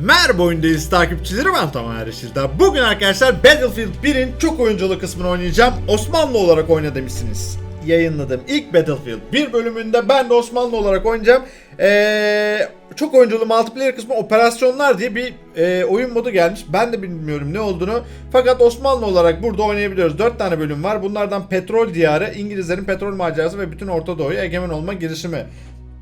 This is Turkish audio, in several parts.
Merhaba oyundayız takipçileri ben Tamer Yeşil'de. Bugün arkadaşlar Battlefield 1'in çok oyunculu kısmını oynayacağım. Osmanlı olarak oyna demişsiniz. Yayınladığım ilk Battlefield 1 bölümünde ben de Osmanlı olarak oynayacağım. Ee, çok oyunculu multiplayer kısmı operasyonlar diye bir e, oyun modu gelmiş. Ben de bilmiyorum ne olduğunu. Fakat Osmanlı olarak burada oynayabiliyoruz. 4 tane bölüm var. Bunlardan Petrol Diyarı, İngilizlerin petrol macerası ve bütün Orta Doğu'ya egemen olma girişimi.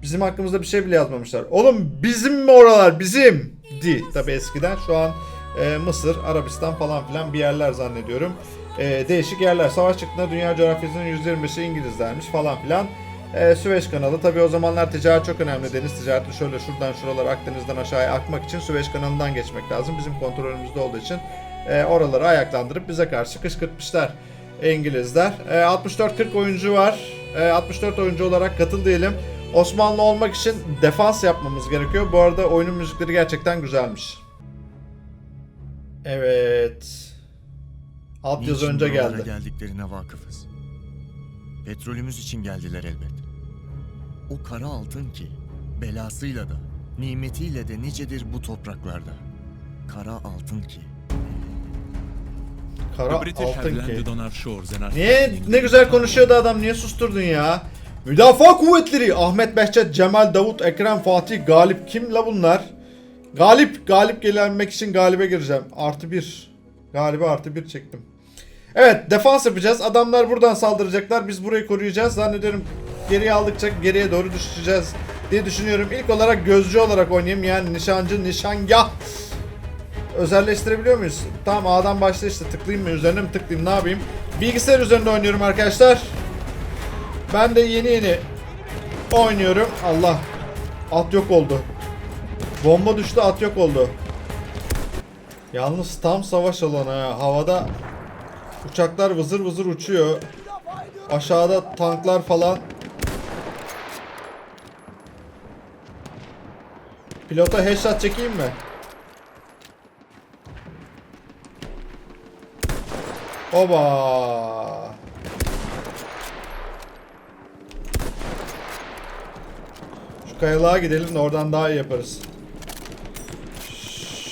Bizim hakkımızda bir şey bile yazmamışlar. Oğlum bizim mi oralar? Bizim. Değil. Tabi eskiden. Şu an e, Mısır, Arabistan falan filan bir yerler zannediyorum. E, değişik yerler. Savaş çıktığında dünya coğrafyasının %25'i İngilizlermiş falan filan. E, Süveyş kanalı. Tabi o zamanlar ticaret çok önemli. Deniz ticareti şöyle şuradan şuralara Akdeniz'den aşağıya akmak için Süveyş kanalından geçmek lazım. Bizim kontrolümüzde olduğu için e, oraları ayaklandırıp bize karşı kışkırtmışlar. İngilizler. E, 64-40 oyuncu var. E, 64 oyuncu olarak katıl diyelim. Osmanlı olmak için defans yapmamız gerekiyor. Bu arada oyunun müzikleri gerçekten güzelmiş. Evet. Alt yazı önce geldi. geldiklerine vakıfız. Petrolümüz için geldiler elbet. O kara altın ki belasıyla da nimetiyle de nicedir bu topraklarda. Kara altın ki Kara altın ki. Niye ne güzel konuşuyordu adam niye susturdun ya? Müdafaa kuvvetleri Ahmet Behçet, Cemal, Davut, Ekrem, Fatih, Galip kim la bunlar? Galip, Galip gelenmek için Galip'e gireceğim. Artı bir. Galiba artı bir çektim. Evet defans yapacağız. Adamlar buradan saldıracaklar. Biz burayı koruyacağız. Zannediyorum geriye aldıkça geriye doğru düşeceğiz diye düşünüyorum. İlk olarak gözcü olarak oynayayım. Yani nişancı, nişangah. Özelleştirebiliyor muyuz? Tamam A'dan başla işte tıklayayım mı? Üzerine mi tıklayayım ne yapayım? Bilgisayar üzerinde oynuyorum arkadaşlar. Ben de yeni yeni oynuyorum. Allah. At yok oldu. Bomba düştü at yok oldu. Yalnız tam savaş alanı ha. Havada uçaklar vızır vızır uçuyor. Aşağıda tanklar falan. Pilota headshot çekeyim mi? Oba. Kayalığa gidelim de oradan daha iyi yaparız.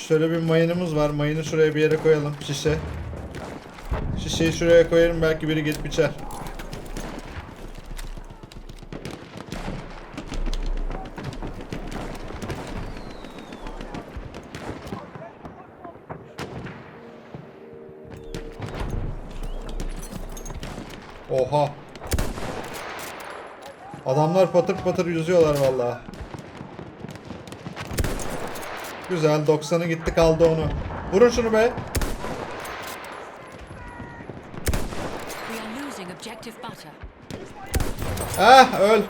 Şöyle bir mayınımız var. Mayını şuraya bir yere koyalım. Şişe. Şişeyi şuraya koyarım. Belki biri gelip biçer. Oha. Adamlar patır patır yüzüyorlar vallahi. Güzel 90'ı gitti kaldı onu. Vurun şunu be. Ah öl.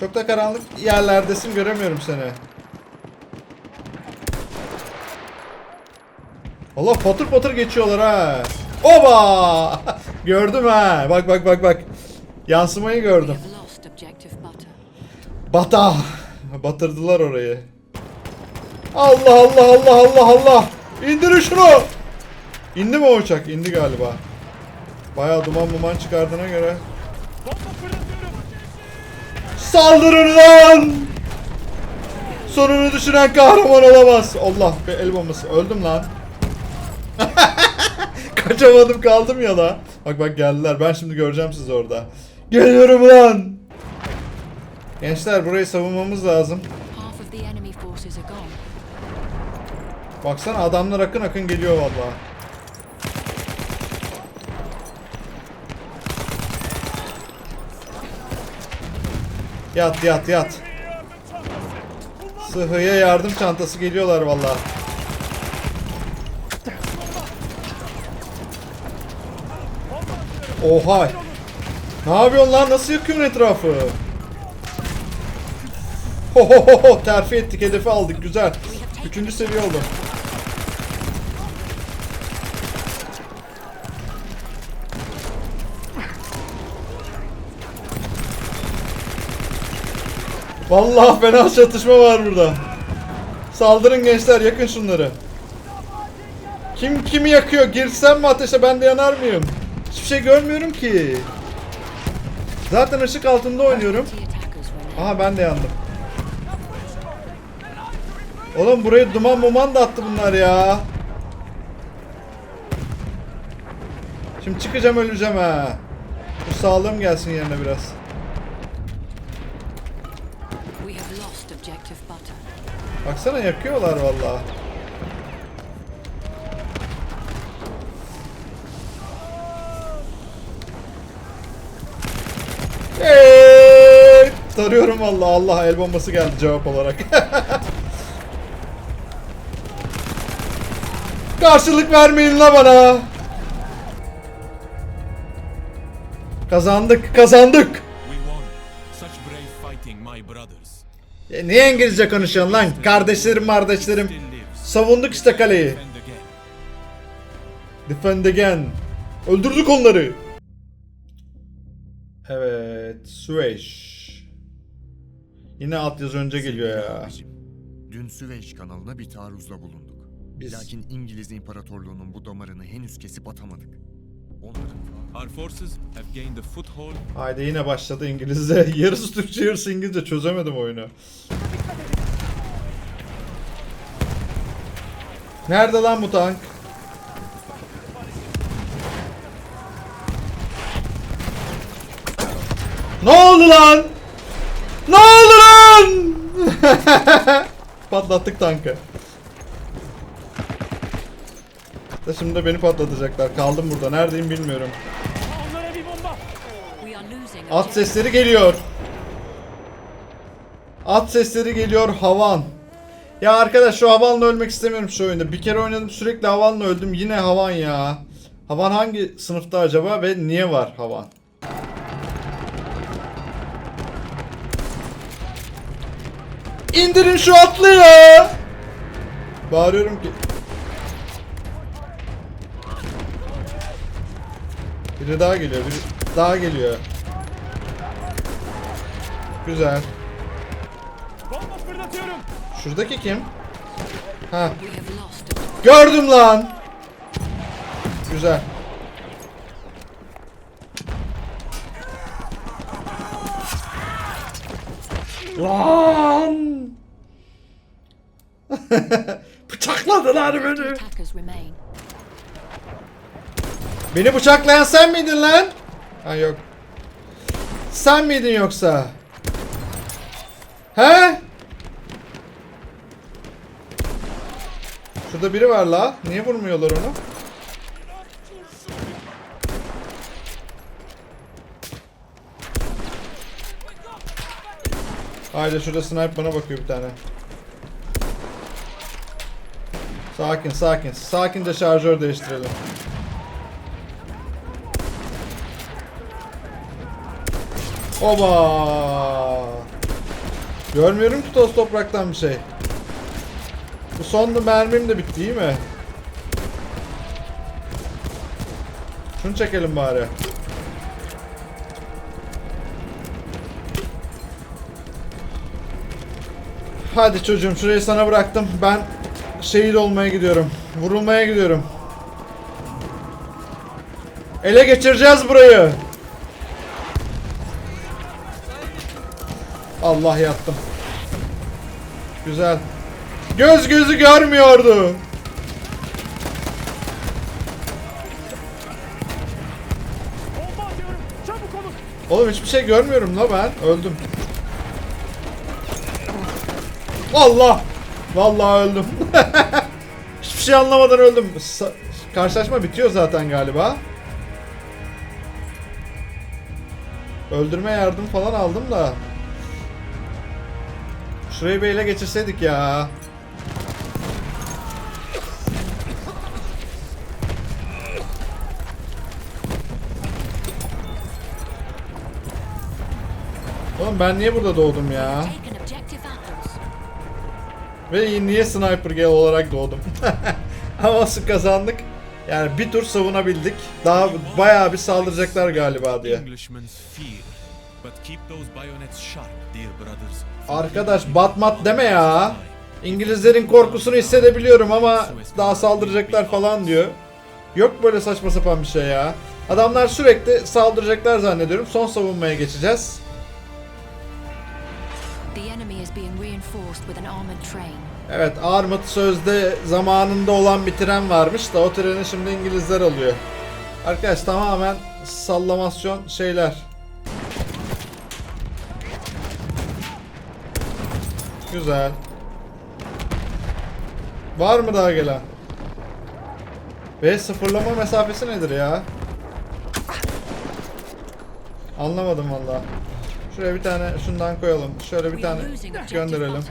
Çok da karanlık yerlerdesin göremiyorum seni. Allah patır patır geçiyorlar ha. Oba! Gördüm ha. Bak bak bak bak. Yansımayı gördüm. Bata. Batırdılar orayı. Allah Allah Allah Allah Allah. İndirin şunu. İndi mi o uçak? İndi galiba. Bayağı duman muman çıkardığına göre. Saldırın lan! Sonunu düşünen kahraman olamaz. Allah be el bombası. Öldüm lan. Kaçamadım kaldım ya da. Bak bak geldiler. Ben şimdi göreceğim sizi orada. Geliyorum lan. Gençler burayı savunmamız lazım. Baksana adamlar akın akın geliyor vallahi. Yat yat yat. Sıhhiye yardım çantası geliyorlar vallahi. Oha. Ne yapıyorsun lan? Nasıl yakıyorsun etrafı? Ho ho ho ho terfi ettik hedefi aldık güzel. Üçüncü seviye oldu. Vallahi fena çatışma var burada. Saldırın gençler yakın şunları. Kim kimi yakıyor? Girsem mi ateşe ben de yanar mıyım? Hiçbir şey görmüyorum ki. Zaten ışık altında oynuyorum. Aha ben de yandım. Oğlum buraya duman muman da attı bunlar ya. Şimdi çıkacağım öleceğim ha. Bu sağlığım gelsin yerine biraz. Baksana yakıyorlar vallahi. Eee! Tarıyorum vallahi Allah el bombası geldi cevap olarak. Karşılık vermeyin la bana. Kazandık, kazandık. Ya niye İngilizce konuşuyorsun lan? Kardeşlerim, kardeşlerim. Savunduk işte kaleyi. Defend again. Öldürdük onları. Evet, Süveyş. Yine altyazı önce geliyor ya. Dün Süveyş kanalına bir taarruzda bulunduk. Biz- Lakin İngiliz İmparatorluğu'nun bu damarını henüz kesip atamadık. Onların Our forces have gained a foothold Haydi yine başladı İngilizce. Yarısı Türkçe, yarısı İngilizce. Çözemedim oyunu. Nerede lan bu tank? Ne oldu lan? Ne oldu lan? Patlattık tankı. Da Şimdi de beni patlatacaklar. Kaldım burada. Neredeyim bilmiyorum. At sesleri geliyor. At sesleri geliyor havan. Ya arkadaş şu havanla ölmek istemiyorum şu oyunda. Bir kere oynadım sürekli havanla öldüm. Yine havan ya. Havan hangi sınıfta acaba ve niye var havan? İndirin şu atlı ya. Bağırıyorum ki. Biri daha geliyor, biri daha geliyor. Güzel. Bomba fırlatıyorum. Şuradaki kim? Ha, gördüm lan. Güzel. Lan! Bıçakladılar beni. Beni bıçaklayan sen miydin lan? Ha yok. Sen miydin yoksa? He? Şurada biri var la. Niye vurmuyorlar onu? Haydi şurada sniper bana bakıyor bir tane. Sakin sakin. Sakince şarjör değiştirelim. Oba! Görmüyorum ki toz topraktan bir şey. Bu son mermim de bitti değil mi? Şunu çekelim bari. Hadi çocuğum şurayı sana bıraktım. Ben şehit olmaya gidiyorum. Vurulmaya gidiyorum. Ele geçireceğiz burayı. Allah yattım. Güzel. Göz gözü görmüyordu. Oğlum hiçbir şey görmüyorum la ben. Öldüm. Allah! Vallahi öldüm. hiçbir şey anlamadan öldüm. Sa- karşılaşma bitiyor zaten galiba. Öldürme yardım falan aldım da. Şurayı bir ele geçirseydik ya. Oğlum ben niye burada doğdum ya? Ve niye sniper gel olarak doğdum? Ama olsun kazandık. Yani bir tur savunabildik. Daha bayağı bir saldıracaklar galiba diye. Englishman's fear. But keep those bayonets sharp, dear brothers. Arkadaş batmat deme ya. İngilizlerin korkusunu hissedebiliyorum ama daha saldıracaklar falan diyor. Yok böyle saçma sapan bir şey ya. Adamlar sürekli saldıracaklar zannediyorum. Son savunmaya geçeceğiz. The enemy is being reinforced with an armored train. Evet Armut sözde zamanında olan bir tren varmış da o treni şimdi İngilizler alıyor. Arkadaş tamamen sallamasyon şeyler. Güzel. Var mı daha gelen? Ve sıfırlama mesafesi nedir ya? Anlamadım valla. Şuraya bir tane şundan koyalım. Şöyle bir tane gönderelim.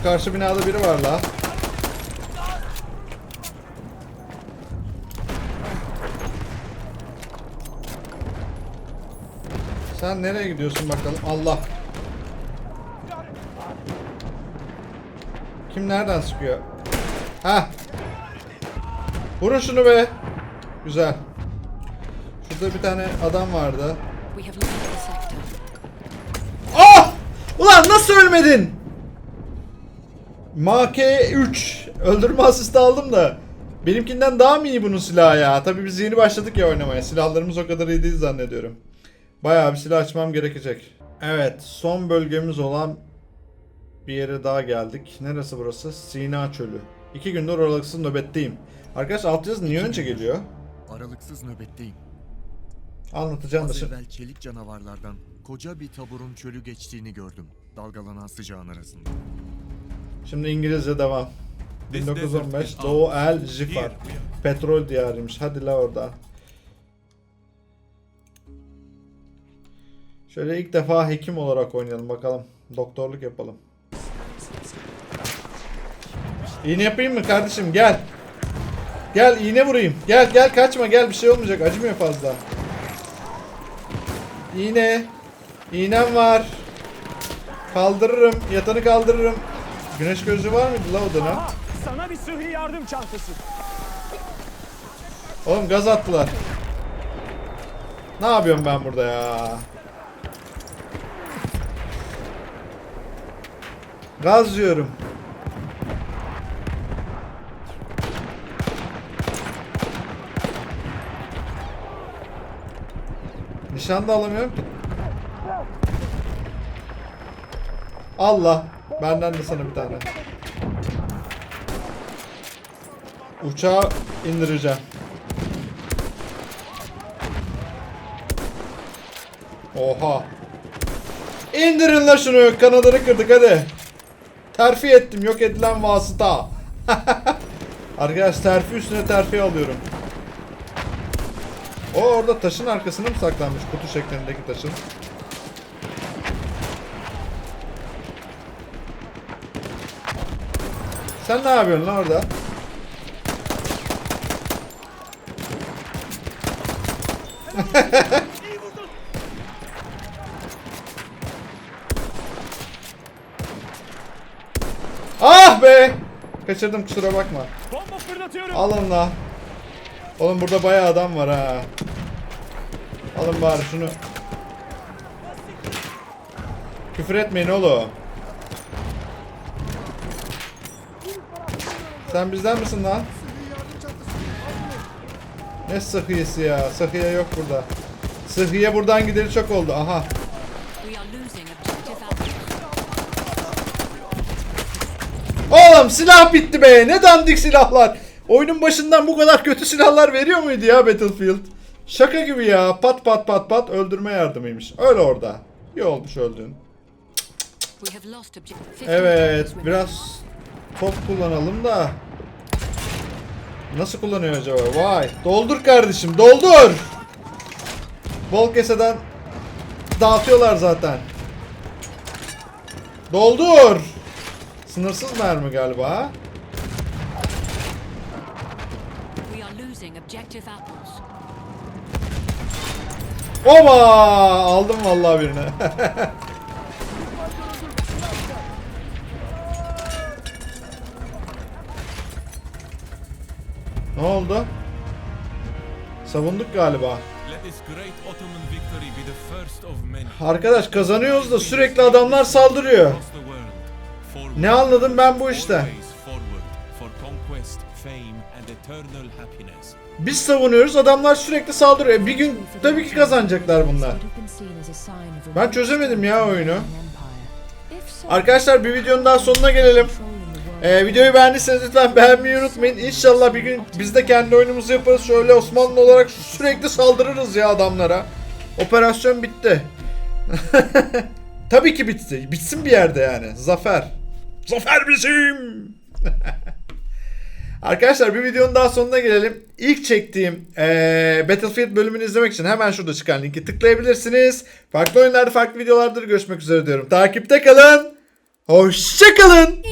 Şu karşı binada biri var la. Sen nereye gidiyorsun bakalım? Allah. Kim nereden sıkıyor? Ha. Vurun şunu be. Güzel. Şurada bir tane adam vardı. Ah! Ulan nasıl ölmedin? MK3 öldürme asisti aldım da benimkinden daha mı iyi bunun silahı ya? Tabii biz yeni başladık ya oynamaya. Silahlarımız o kadar iyi değil zannediyorum. Bayağı bir silah açmam gerekecek. Evet, son bölgemiz olan bir yere daha geldik. Neresi burası? Sina Çölü. İki gündür aralıksız nöbetteyim. Arkadaş altyazı niye önce geliyor? Aralıksız nöbetteyim. Anlatacağım da Az şimdi. evvel çelik canavarlardan koca bir taburun çölü geçtiğini gördüm. Dalgalanan sıcağın arasında. Şimdi İngilizce devam. This 1915 desert is Doğu ours. El Jifar. Petrol diyarıymış. Hadi la orada. Şöyle ilk defa hekim olarak oynayalım bakalım. Doktorluk yapalım. İğne yapayım mı kardeşim? Gel. Gel iğne vurayım. Gel gel kaçma gel bir şey olmayacak. Acımıyor fazla. İğne. İğnem var. Kaldırırım. Yatanı kaldırırım. Güneş gözlüğü var mıydı la odana? Aha, sana bir sıhhi yardım çantası. Oğlum gaz attılar. Ne yapıyorum ben burada ya? Gaz diyorum. Nişan da alamıyorum ki. Allah. Benden de sana bir tane. Uçağı indireceğim. Oha. İndirin la şunu. Kanadını kırdık hadi. Terfi ettim. Yok edilen vasıta. Arkadaş terfi üstüne terfi alıyorum. O orada taşın arkasına mı saklanmış? Kutu şeklindeki taşın. Sen ne yapıyorsun lan orada? Ah be! Kaçırdım kusura bakma. Bomba fırlatıyorum. Alın la. Oğlum burada bayağı adam var ha. Alın bari şunu. Küfür etmeyin oğlum. Sen bizden misin lan? Ne sıhhiyesi ya? Sıhhiye yok burada. Sıhhiye buradan gideri çok oldu. Aha. Oğlum silah bitti be. Ne dandik silahlar. Oyunun başından bu kadar kötü silahlar veriyor muydu ya Battlefield? Şaka gibi ya. Pat pat pat pat öldürme yardımıymış. Öyle orada. İyi olmuş öldün. Evet. Biraz top kullanalım da. Nasıl kullanıyor acaba? Vay. Doldur kardeşim. Doldur. Bol keseden dağıtıyorlar zaten. Doldur. Sınırsız mermi galiba. Oba! Aldım vallahi birini. ne oldu? Savunduk galiba. Arkadaş kazanıyoruz da sürekli adamlar saldırıyor. Ne anladım ben bu işte? Biz savunuyoruz adamlar sürekli saldırıyor. E, Bir gün tabii ki kazanacaklar bunlar. Ben çözemedim ya oyunu. Arkadaşlar bir videonun daha sonuna gelelim. Ee, videoyu beğendiyseniz lütfen beğenmeyi unutmayın. İnşallah bir gün biz de kendi oyunumuzu yaparız. Şöyle Osmanlı olarak sürekli saldırırız ya adamlara. Operasyon bitti. Tabii ki bitti. Bitsin bir yerde yani. Zafer. Zafer bizim. Arkadaşlar bir videonun daha sonuna gelelim. İlk çektiğim eee, Battlefield bölümünü izlemek için hemen şurada çıkan linki tıklayabilirsiniz. Farklı oyunlarda farklı videolarda görüşmek üzere diyorum. Takipte kalın. Hoşçakalın.